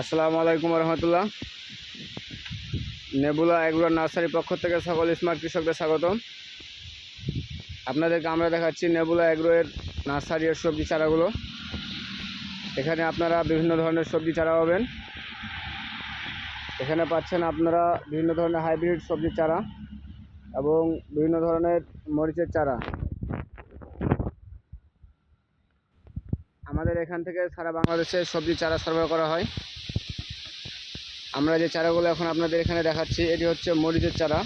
আসসালামু আলাইকুম রহমতুল্লাহ নেবুলা এগুলো নার্সারির পক্ষ থেকে সকল স্মার্ট কৃষকদের স্বাগতম। আপনাদেরকে আমরা দেখাচ্ছি নেবুলা এগ্রোয়ের নার্সারি এর সবজি চারাগুলো। এখানে আপনারা বিভিন্ন ধরনের সবজি চারা পাবেন। এখানে পাচ্ছেন আপনারা বিভিন্ন ধরনের হাইব্রিড সবজি চারা এবং বিভিন্ন ধরনের মরিচের চারা। আমাদের এখান থেকে সারা বাংলাদেশে সবজি চারা সরবরাহ করা হয়। আমরা যে চারাগুলো এখন আপনাদের এখানে দেখাচ্ছি, এটি হচ্ছে মরিচের চারা।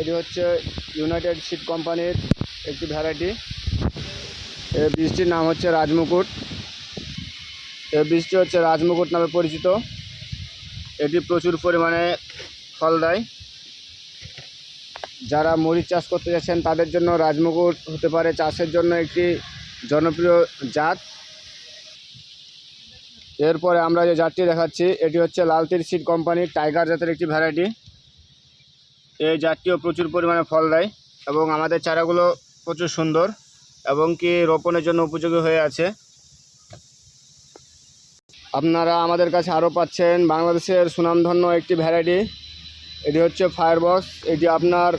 এটি হচ্ছে ইউনাইটেড সিড কোম্পানির একটি ভ্যারাইটি এই বীজটির নাম হচ্ছে রাজমুকুট। এই বীজটি হচ্ছে রাজমুকুট নামে পরিচিত। এটি প্রচুর পরিমাণে ফল দেয়। যারা মরিচ চাষ করতে যাচ্ছেন, তাদের জন্য রাজমুকুট হতে পারে চাষের জন্য একটি জনপ্রিয় জাত। এরপরে আমরা যে জাতটি দেখাচ্ছি, এটি হচ্ছে লালতির সিড কোম্পানির টাইগার জাতের একটি ভ্যারাইটি। এই জাতটিও প্রচুর পরিমাণে ফল দেয় এবং আমাদের চারাগুলো প্রচুর সুন্দর এবং কি রোপণের জন্য উপযোগী হয়ে আছে। আপনারা আমাদের কাছে আরও পাচ্ছেন বাংলাদেশের সুনামধন্য একটি ভ্যারাইটি। এটি হচ্ছে ফায়ারবক্স এটি আপনার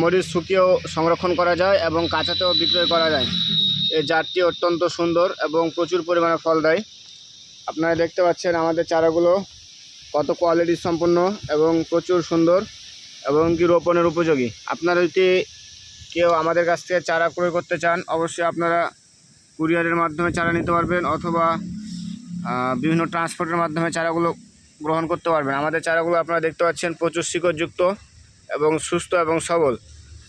মরিচ শুকিয়েও সংরক্ষণ করা যায় এবং কাঁচাতেও বিক্রয় করা যায়। এই জাতটি অত্যন্ত সুন্দর এবং প্রচুর পরিমাণে ফল দেয়। আপনারা দেখতে পাচ্ছেন আমাদের চারাগুলো কত কোয়ালিটি সম্পন্ন এবং প্রচুর সুন্দর এবং কি রোপণের উপযোগী। আপনারা যদি কেউ আমাদের কাছ থেকে চারা ক্রয় করতে চান, অবশ্যই আপনারা কুরিয়ারের মাধ্যমে চারা নিতে পারবেন অথবা বিভিন্ন ট্রান্সপোর্টের মাধ্যমে চারাগুলো গ্রহণ করতে পারবেন। আমাদের চারাগুলো আপনারা দেখতে পাচ্ছেন প্রচুর শিকড়যুক্ত এবং সুস্থ এবং সবল।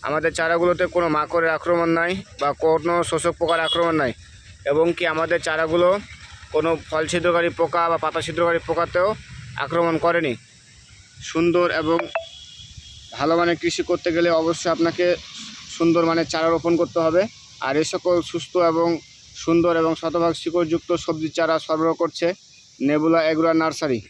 আমাদের চারাগুলোতে কোনো মাকড়ের আক্রমণ নাই বা কোনো শোষক পোকার আক্রমণ নাই এবং কি আমাদের চারাগুলো কোনো ফল ছিদ্রকারী পোকা বা পাতা ছিদ্রকারী পোকাতেও আক্রমণ করেনি। সুন্দর এবং ভালো মানের কৃষি করতে গেলে অবশ্যই আপনাকে সুন্দর মানের চারা রোপণ করতে হবে। আর এ সকল সুস্থ এবং সুন্দর এবং শতভাগ শিকড়যুক্ত সবজি চারা সরবরাহ করছে নেবুলা এগুলা নার্সারি।